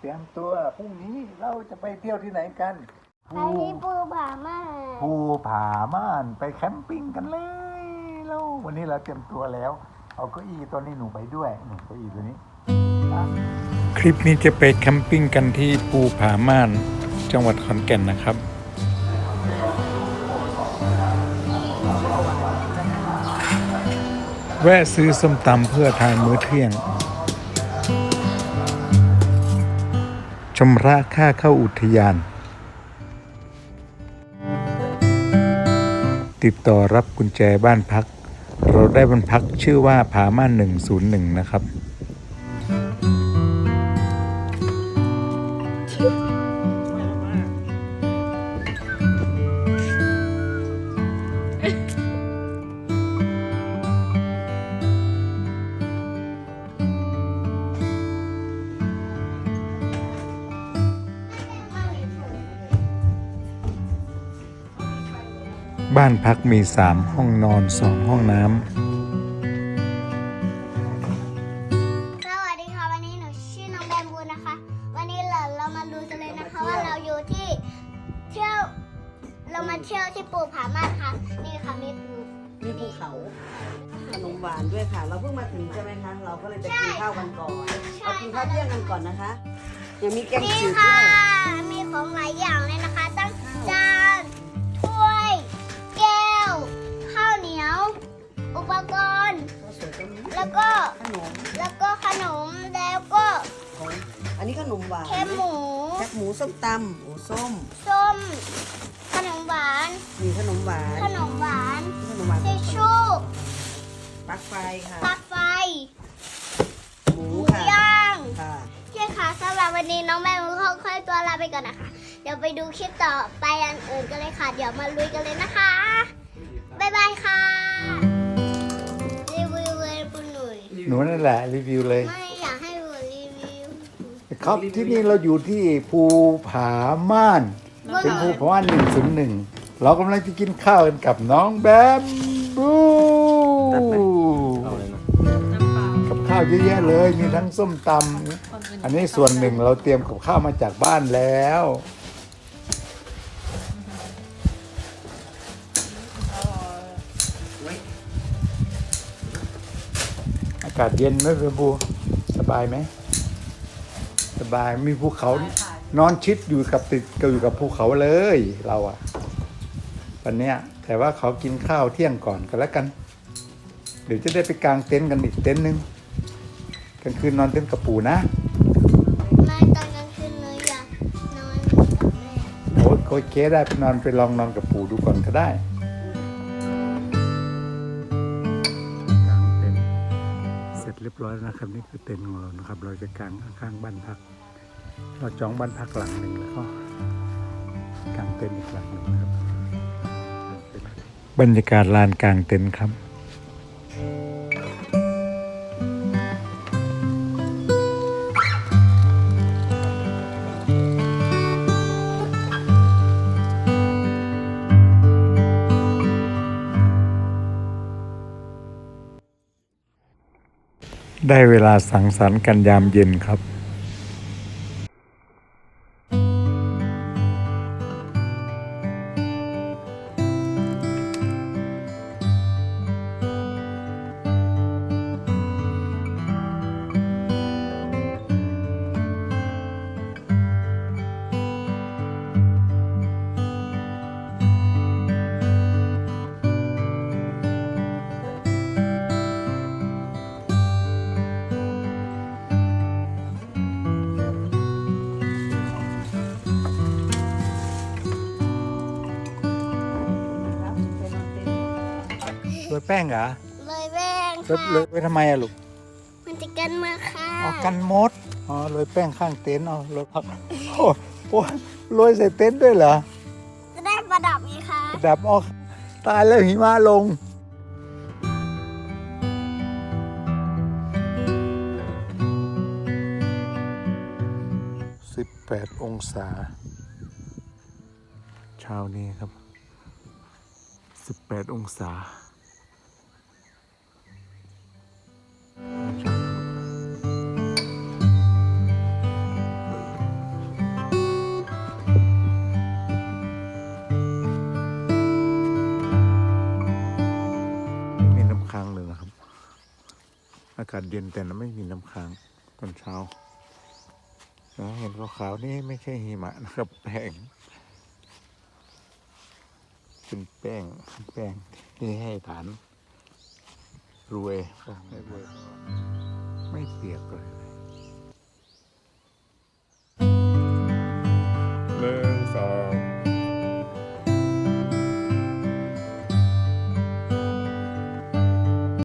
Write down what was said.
เตรียมตัวพรุ่งนี้เราจะไปเที่ยวที่ไหนกันไปที่ปูผาม่านภูผาม่านไปแคมปิ้งกันเลยแล้ววันนี้เราเตรียมตัวแล้ว เอาเก้าอี้ตัวนี้หนูไปด้วยหนูเก้าอี้ตัวนี้คลิปนี้จะไปแคมปิ้งกันที่ภูผาม่าน จังหวัดขอนแก่นนะครับ แวะซื้อส้มตำเพื่อทานมื้อเที่ยง ชำระค่าเข้าอุทยาน ติดต่อรับกุญแจบ้านพัก เราได้บ้านพักชื่อว่าผาม่าน101 นะครับ บ้านพักมีสามห้องนอนสองห้องน้สวัสดีค่ะ วันนี้หนูชื่อน้องแบมบูนะคะ วันนี้เราเรามาดูกันเลยนะคะว่าเราอยู่ที่เที่ยวเรามาเที่ยวที่ปูผาม่านค่ะ นี่ค่ะมีปูมีภูเขาขนมหวานด้วยค่ะ เราเพิ่งมาถึงใช่ไหมคะ เราก็เลยจะกินข้าวกันก่อนเอากินข้าวเที่ยงกันก่อนนะคะยังมีแกงนี่จืดค่ะด้วยมีของหลายอย่างเลยนะคะตั้งจาน หวานแคบหมูแคบหมูส้มตำโอ้ส้ม ส้ม ขนมหวาน มีขนมหวาน ขนมหวานขนมหวานทิชชู่ปลั๊กไฟค่ะปลั๊กไฟ หมูหมูค่ะย่างค่ะใช่ค่ะสำหรับวันนี้น้องแม่มือเขาค่อยตัวลาไปก่อนนะคะ เดี๋ยวไปดูคลิปต่อไปอันอื่นกันเลยค่ะ เดี๋ยวมาลุยกันเลยนะคะ บ๊ายบายค่ะ รีวิวเลยคุณหนุ่ยหนูนั่นแหละรีวิวเลย ไม่ ครับที่นี่เราอยู่ที่ภูผาม่านเป็นภูผาม่านหนึ่งศูนย์หนึ่งเรากำลังจะกินข้าวกันกับน้องแบมบูกับข้าวเยอะแยะเลย มีทั้งส้มตำอันนี้ส่วนหนึ่งเราเตรียมกับข้าวมาจากบ้านแล้วอากาศเย็นไหมแบมบูสบายไหม สบายมีภูเขานอนชิดอยู่กับติดอยู่กับภูเขาเลยเราอะวันเนี้ยแต่ว่าเขากินข้าวเที่ยงก่อนกันแล้วกัน เดี๋ยวจะได้ไปกางเต็นท์กันอีกเต็นท์หนึงกลางคืนนอนเต็นท์กับปู่นะไม่ตอนกลางคืนหนูอยากนอนกับแม่โอ้ยโอเคได้ไปนอนไปลองนอนกับปู่ดูก่อนก็ได้ ร็จเรียบร้อยแล้วนะครับ นี่คือเต็นท์ของเรานะครับ เราจะกางข้างๆบ้านพัก เราจองบ้านพักหลังหนึ่งแล้วก็กางเต็นท์อีกหลังหนึ่งครับบรรยากาศลานกลางเต็นท์ครับ ได้เวลาสังสรรค์กันยามเย็นครับครับ ยแป้งเหรอเลยแป้งโรยค่ะโรยไว้ทำไมอะลูกมันจะกันมาค่ะเอากันมดอ๋อโรยแป้งข้างเต็นท์เอาโรยผักโอ้โหโรยใส่เต็นท์ด้วยเหรอจะได้ประดับไหมคะดับออกตายแล้วหิมะลงสิบแปดองศา เช้านี้ครับสิบแปดองศา มีน้ำค้างเลยครับ อากาศเย็นแต่ไม่มีน้ำค้างตอนเช้าเห็นขาวๆนี่ไม่ใช่หิมะนะครับแป้งเป็นแป้งแป้งที่ให้ฐาน รวย ไม่เปียกเลย